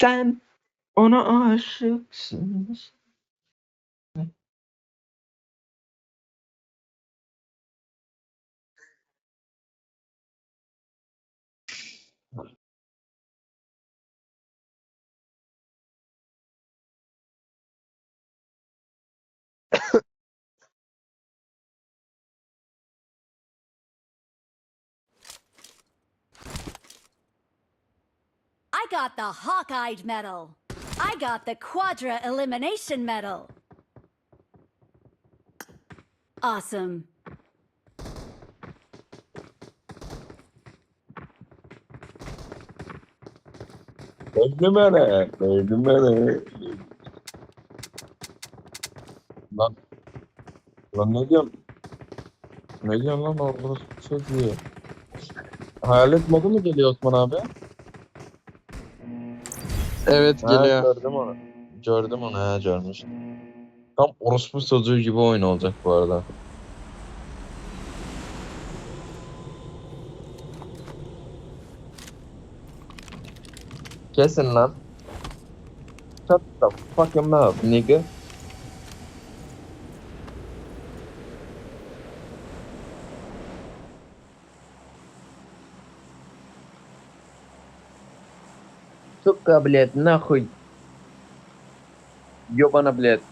Sen ona aşıksın. I got the Hawkeyed medal. I got the Quadra Elimination medal. Awesome. Öldüm hele. Öldüm hele. Lan. Lan ne diyorsun? Ne diyorsun lan orada şey diyor. Hayalet modu mu geliyor Osman abi? Evet Ha, geliyor. gördüm onu. Gördüm onu ha görmüş. Tam orospu sözü gibi oyun olacak bu arada. Kesin lan. Shut the fucking mouth nigga. сука, блядь, нахуй. Ёбана, блядь.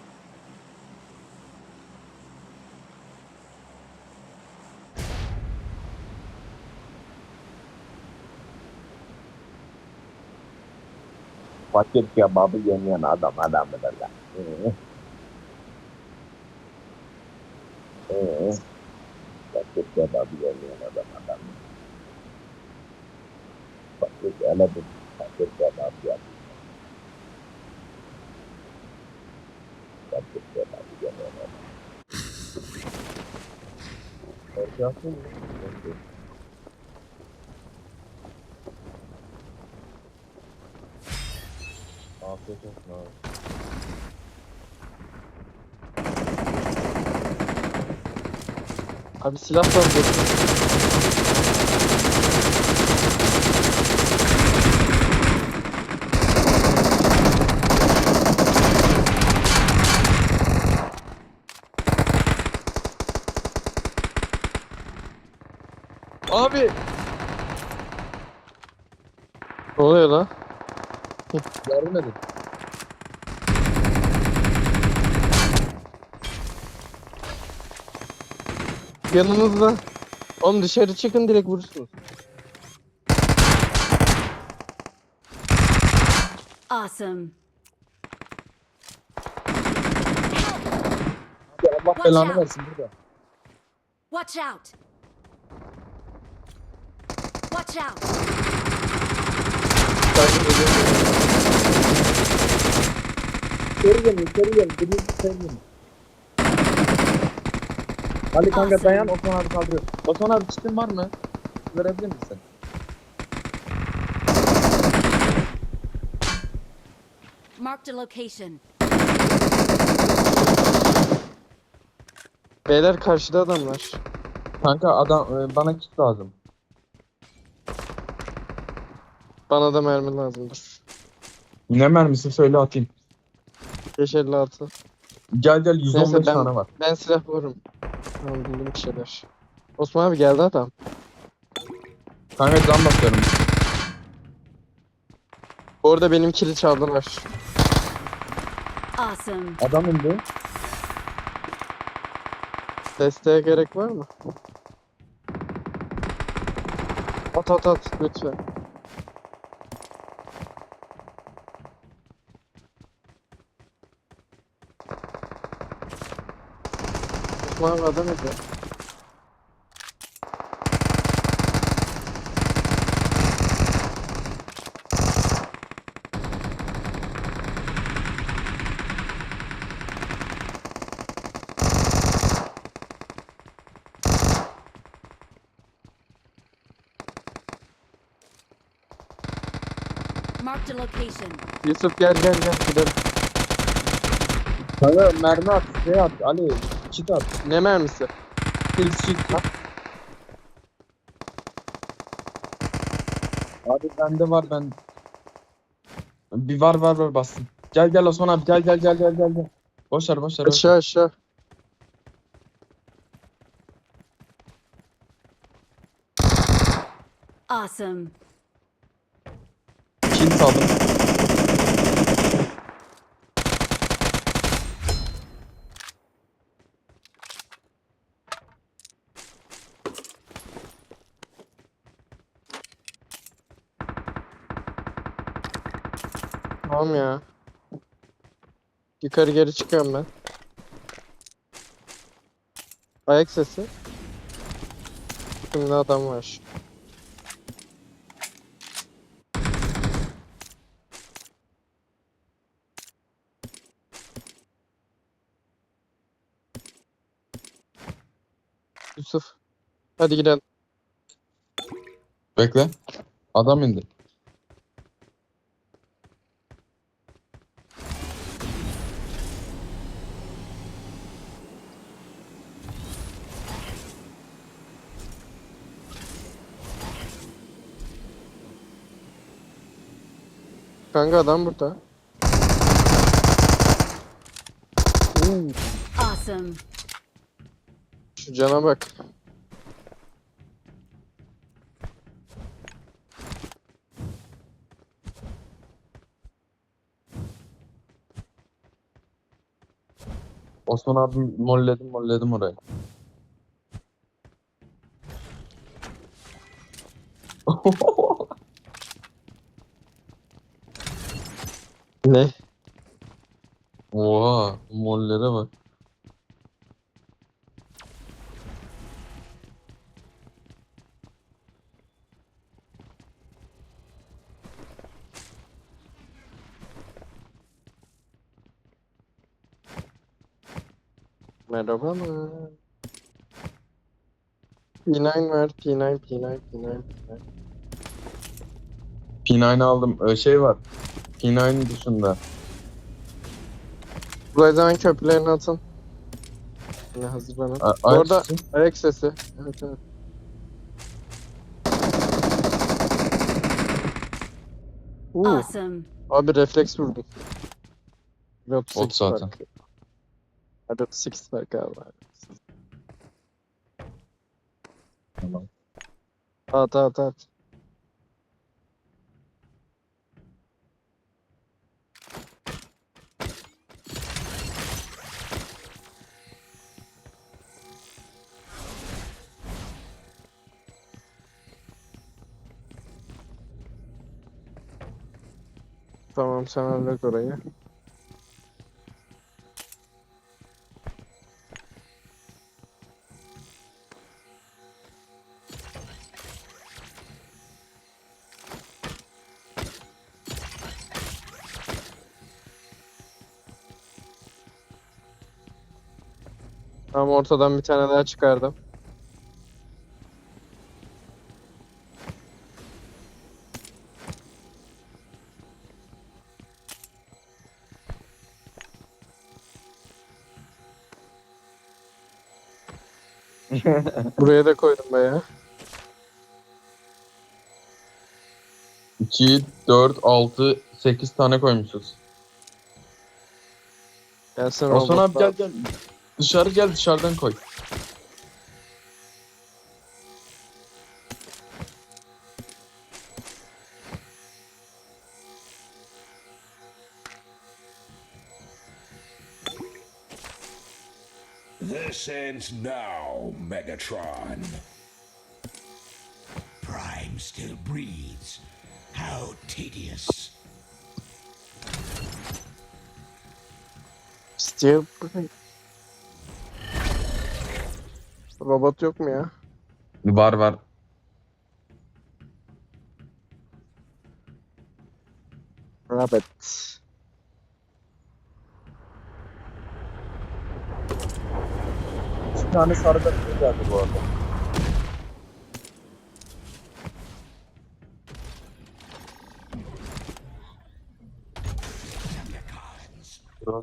Пакет кебаба я не надо, надо, надо, надо. Пакет кебаба я не надо, надо. Пакет кебаба. Korkuyorsun mu? Korkuyorsun. Afiyet olsun abi. Abi silah var Abi. Ne oluyor lan? Görmedim. Yanınızda. Oğlum dışarı çıkın direkt vurursunuz. Awesome. Allah Watch belanı versin burada. Watch out. Watch out. İçeri gelin, içeri gelin. Birinci içeri gelin. Ali kanka dayan, Osman abi kaldırıyor. Osman abi çitin var mı? Verebilir misin? Marked a location. Beyler karşıda adam var. Kanka adam e, bana kit lazım. Bana da mermi lazımdır. Ne mermisi söyle atayım. 556. Gel gel 115 Neyse, ben- tane var. Ben silah vururum. Tamam buldum bir şeyler. Osman abi geldi adam. Kanka can basıyorum. Orada benim kili çaldılar. Awesome. Adam indi. Desteğe gerek var mı? At at at lütfen. Abi adam idi. Marked a location. Yusuf gel gel gel gidelim. Kanka mermi at, şey at, Ali kit at. Ne mermisi? Kill kit. Abi bende var ben. Bir var var var bastım. Gel gel Osman abi gel gel gel gel gel. gel. Boş ver boş ver. boş ver. Aşağı aşağı. Awesome. Tamam ya. Yukarı geri çıkıyorum ben. Ayak sesi. Şimdi adam var. Yusuf. Hadi gidelim. Bekle. Adam indi. Kanka adam burada. Hmm, Awesome. şu cana bak. Osman abi molledim molledim orayı. Ne? Oha mollere bak. Merhabalar. P9 var. P9, P9, P9, P9. P9 aldım. Ee, şey var. P9 dışında. Buraya zaman köprülerini atın. Yine hazırlanın. A- Orada- ayak sesi. Ayak sesi. Evet evet. Uuu. Awesome. Abi refleks vurdum. Bir 38 Ot zaten. fark. Hadi 38 fark abi. Tamam. At at at. Tamam sen hallet orayı. Tamam ortadan bir tane daha çıkardım. Buraya da koydum be ya. 2, 4, 6, 8 tane koymuşuz. Gelsin Osman abi gel gel. Dışarı gel dışarıdan koy. This ends now, Megatron. Prime still breathes. How tedious. Steel Brain. Robot yok mu ya? Var var. Rabbit. Tane sarı da geldi bu arada.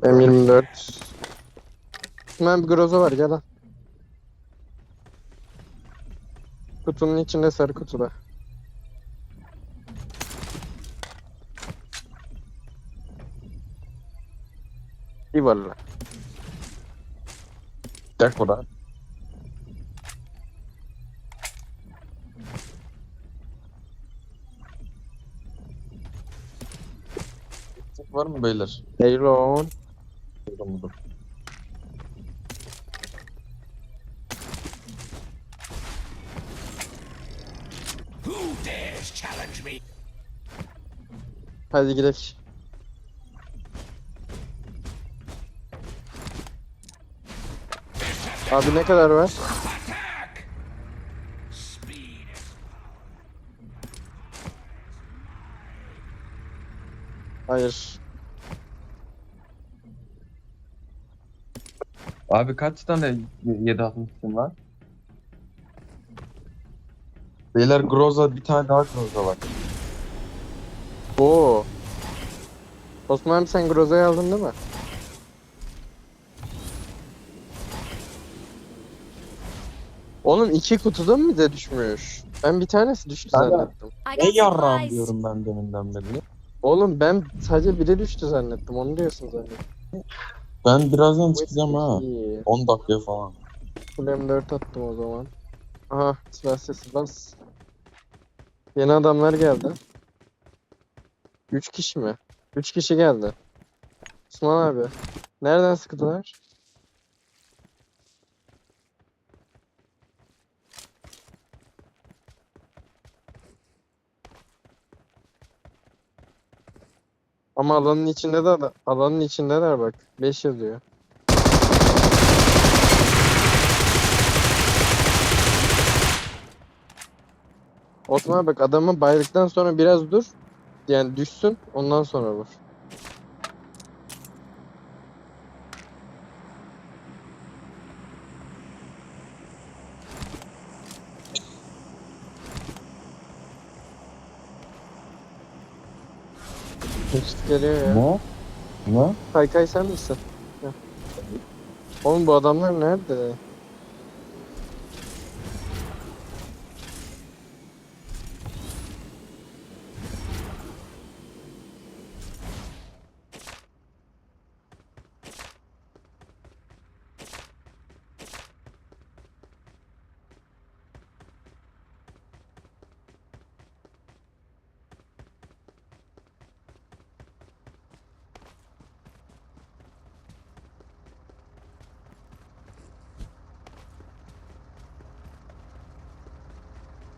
M24. Hemen bir groza var gel lan. Kutunun içinde sarı kutuda. Eyvallah. Tek bura. Tek var mı beyler? Dares challenge me? Hadi gidelim. Abi ne kadar var? Hayır. Abi kaç tane 7.62 var? Beyler Groza bir tane daha Groza var. Oo. Osman abi sen Groza'yı aldın değil mi? Oğlum iki kutuda mı bize düşmüş? Ben bir tanesi düştü zannettim. Ne yarrağım diyorum ben deminden beri. Oğlum ben sadece biri düştü zannettim. Onu diyorsun zannettim. Ben birazdan çıkacağım ha. İyi. 10 dakika falan. Full M4 attım o zaman. Aha silah sesi bas. Yeni adamlar geldi. 3 kişi mi? 3 kişi geldi. Osman abi. Nereden sıktılar? Ama alanın içinde de alanın içindeler bak. 5 yazıyor. Osman bak adamı baydıktan sonra biraz dur. Yani düşsün ondan sonra vur. Geçit geliyor ya. Ne? Ne? Kaykay sen misin? Oğlum bu adamlar nerede?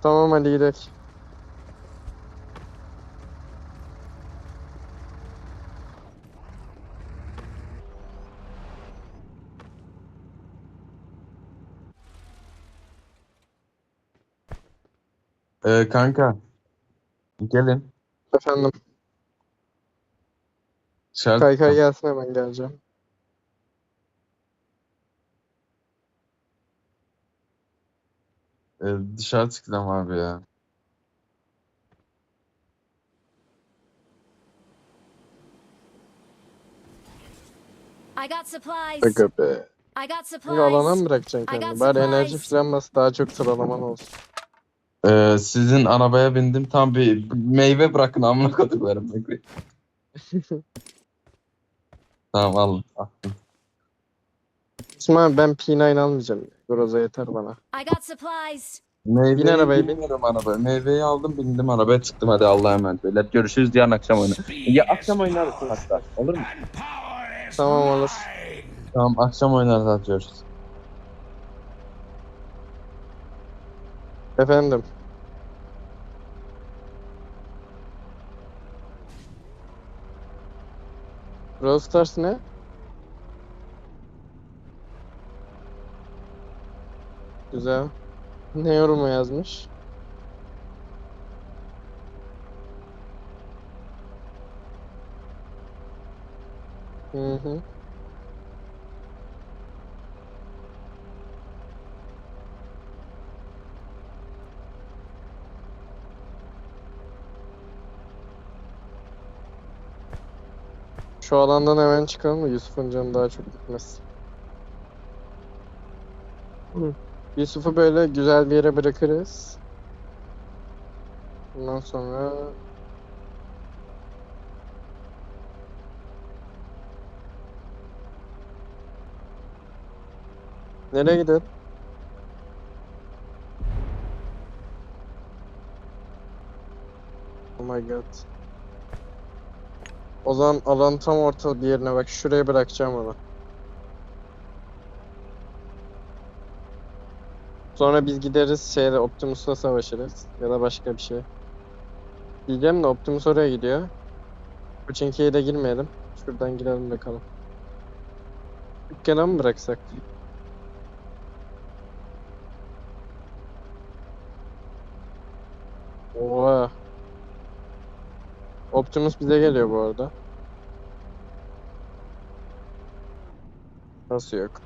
Tamam hadi gidelim. Ee, kanka. Gelin. Efendim Şart. kaykay gelsin hemen geleceğim. Ee, dışarı çıkacağım abi ya. I got supplies. Aga be. I got Şimdi alana supplies. mı bırakacaksın kendini? Bari enerji supplies. falan bas daha çok sıralaman olsun. Ee, sizin arabaya bindim tam bir meyve bırakın amına koduklarım. tamam. Attım. Osman ben P9 almayacağım. Groza yeter bana. I got supplies. Meyveyi Bin arabaya bin. bilmiyorum arabaya. Meyveyi aldım bindim arabaya çıktım hadi Allah'a emanet. Beyler görüşürüz yarın akşam oyunu. speed Ya akşam oynarız hatta. Olur mu? Tamam, olur. Tamam akşam oynarız atıyoruz. Efendim. Brawl Stars ne? Güzel. Ne yorumu yazmış? Hı hı. Şu alandan hemen çıkalım mı? Yusuf'un canı daha çok gitmez. Hı. Yusuf'u böyle güzel bir yere bırakırız. Ondan sonra Nereye gidelim? Oh my god. O zaman alan tam orta bir yerine bak. Şuraya bırakacağım onu. Sonra biz gideriz şeyde Optimus'la savaşırız. Ya da başka bir şey. Diyeceğim de Optimus oraya gidiyor. Pochinki'ye de girmeyelim. Şuradan girelim bakalım. Dükkana mı bıraksak? Oha. Optimus bize geliyor bu arada. Nasıl yok?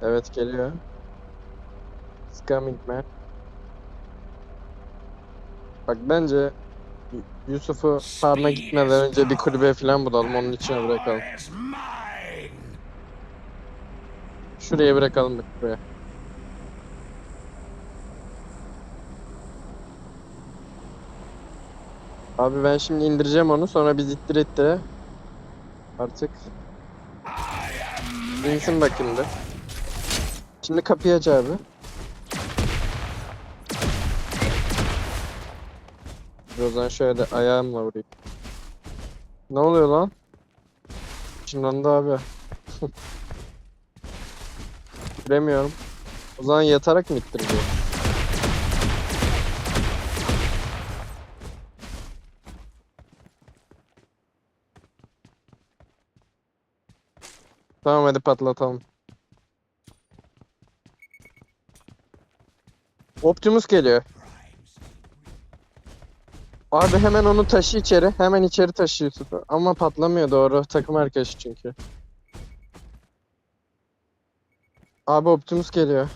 Evet geliyor. It's coming man. Bak bence Yusuf'u farm'a gitmeden önce bir kulübe falan bulalım onun içine bırakalım. Şuraya bırakalım bak buraya. Abi ben şimdi indireceğim onu sonra biz ittir ittire artık insin bakayım da. Şimdi kapıyı aç abi. Zaman şöyle ayağımla vurayım. Ne oluyor lan? Çınlandı abi. Bilemiyorum. O zaman yatarak mı ittireceğim? Tamam hadi patlatalım. Optimus geliyor. Abi hemen onu taşı içeri. Hemen içeri taşı Yusuf'u. Ama patlamıyor doğru. Takım arkadaşı çünkü. Abi Optimus geliyor.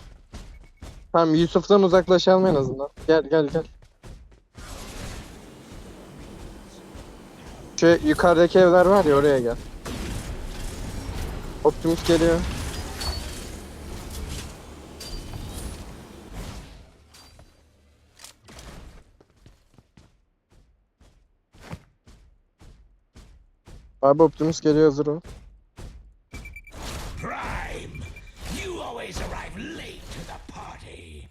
Tamam Yusuf'tan uzaklaşalım en azından. Gel gel gel. Şu yukarıdaki evler var ya oraya gel. Optimus geliyor. Abi Optimus geliyor hazır ol. Prime, you always arrive late to the party.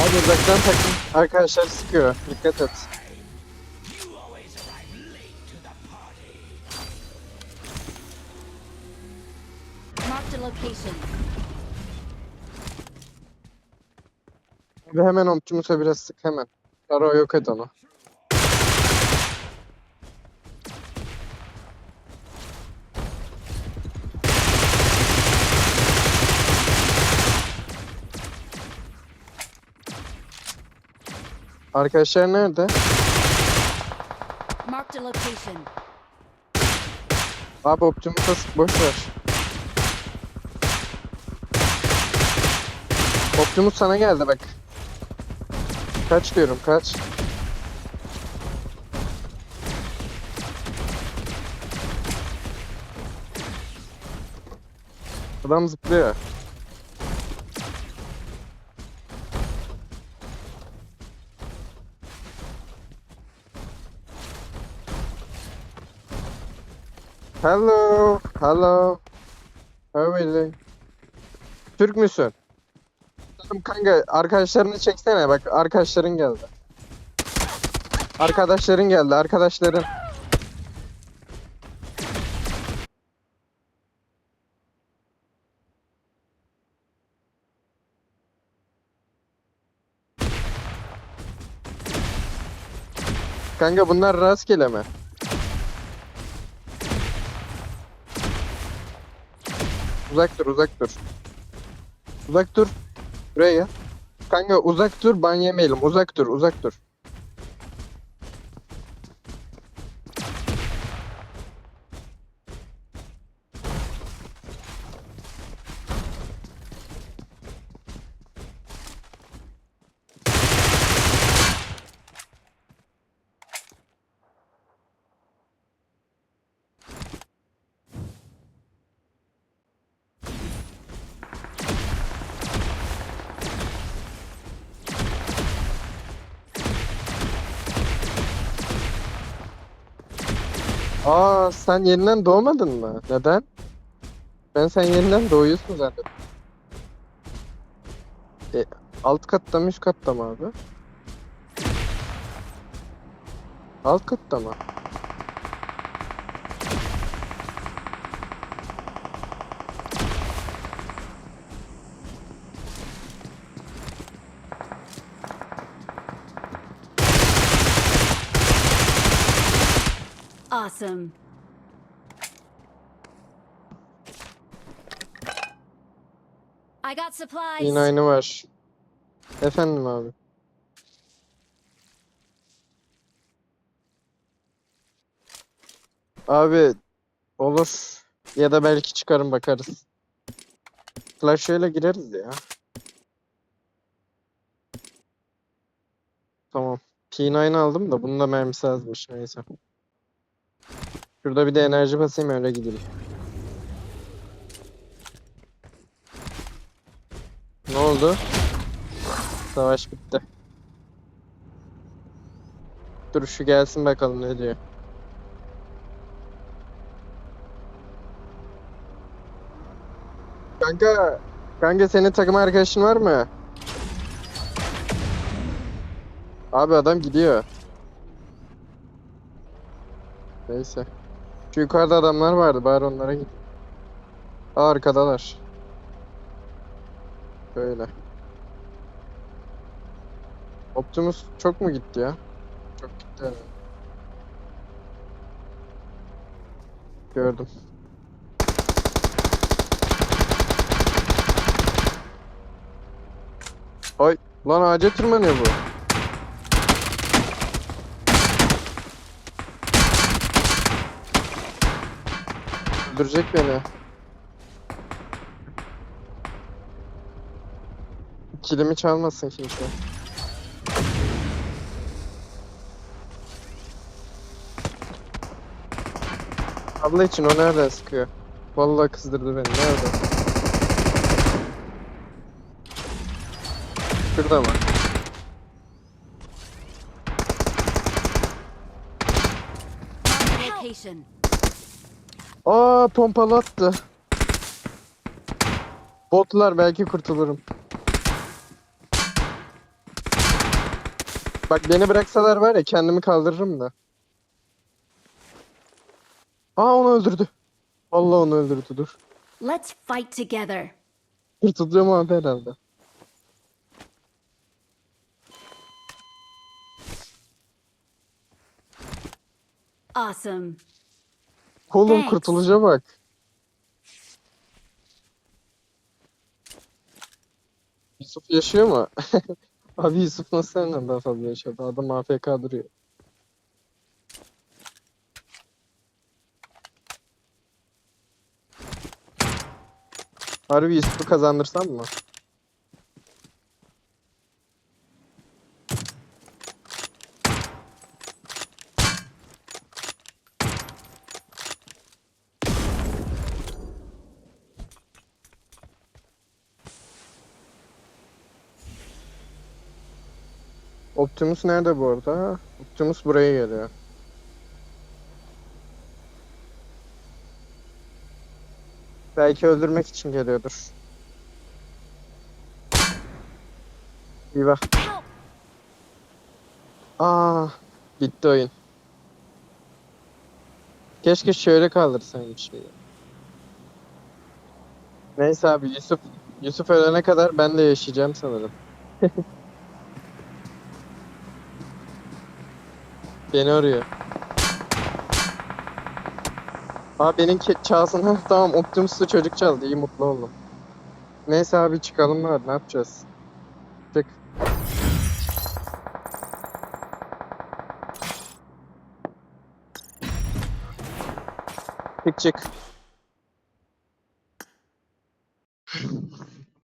Abi uzaktan takım arkadaşlar sıkıyor. Dikkat et. You always arrive late to the party. Marked a location. Ve hemen Optimus'a biraz sık hemen. Karo yok et onu. Arkadaşlar nerede? Marked a location. Abi Optimus'a sık boş ver. Optimus sana geldi bak. Kaç diyorum kaç. Adam zıplıyor. Hello, hello. Doing? Türk müsün? Tamam kanka arkadaşlarını çeksene bak arkadaşların geldi. Arkadaşların geldi arkadaşların. Kanka bunlar rastgele mi? Uzak dur uzak dur. Uzak dur. Buraya. Kanka uzak dur ban yemeyelim. Uzak dur uzak dur. Aa sen yeniden doğmadın mı? Neden? Ben sen yeniden doğuyorsun zannettim. E, alt katta mı üst katta mı abi? Alt katta mı? Awesome. I got supplies. Yine aynı var. Efendim abi. Abi olur. Ya da belki çıkarım bakarız. Flash şöyle gireriz ya. Tamam. P9 aldım da bunun da mermisi azmış neyse. Şurada bir de enerji basayım öyle gideyim. Ne oldu? Savaş bitti. Dur şu gelsin bakalım ne diyor. Kanka, kanka senin takım arkadaşın var mı? Abi adam gidiyor. Neyse. Şu yukarıda adamlar vardı bari onlara git. Aa, arkadalar. Böyle. Optimus çok mu gitti ya? Çok gitti herhalde. Gördüm. Ay lan ağaca tırmanıyor bu. Öldürecek beni. Kilimi çalmasın kimse. Abla için o nereden sıkıyor? Vallahi kızdırdı beni. Nerede? Şurada mı? Location. Aa pompalı attı. Botlar belki kurtulurum. Bak beni bıraksalar var ya kendimi kaldırırım da. Aa onu öldürdü. Vallahi onu öldürdü dur. Let's fight together. Kurtulacağım abi herhalde. Awesome. Oğlum kurtuluşa bak. Yusuf yaşıyor mu? Abi Yusuf nasıl senden daha fazla yaşadı? Adam AFK duruyor. Harbi Yusuf'u kazandırsam mı? Optimus nerede bu arada? Optimus buraya geliyor. Belki öldürmek için geliyordur. Eyvah. Help! Aa, bitti oyun. Keşke şöyle kaldırsaymış. ya. Neyse abi Yusuf Yusuf ölene kadar ben de yaşayacağım sanırım. Beni arıyor. Aa benim. Hah tamam Optimus'lu çocuk çaldı. İyi mutlu oldum. Neyse abi çıkalım hadi ne yapacağız? Çık. Çık çık.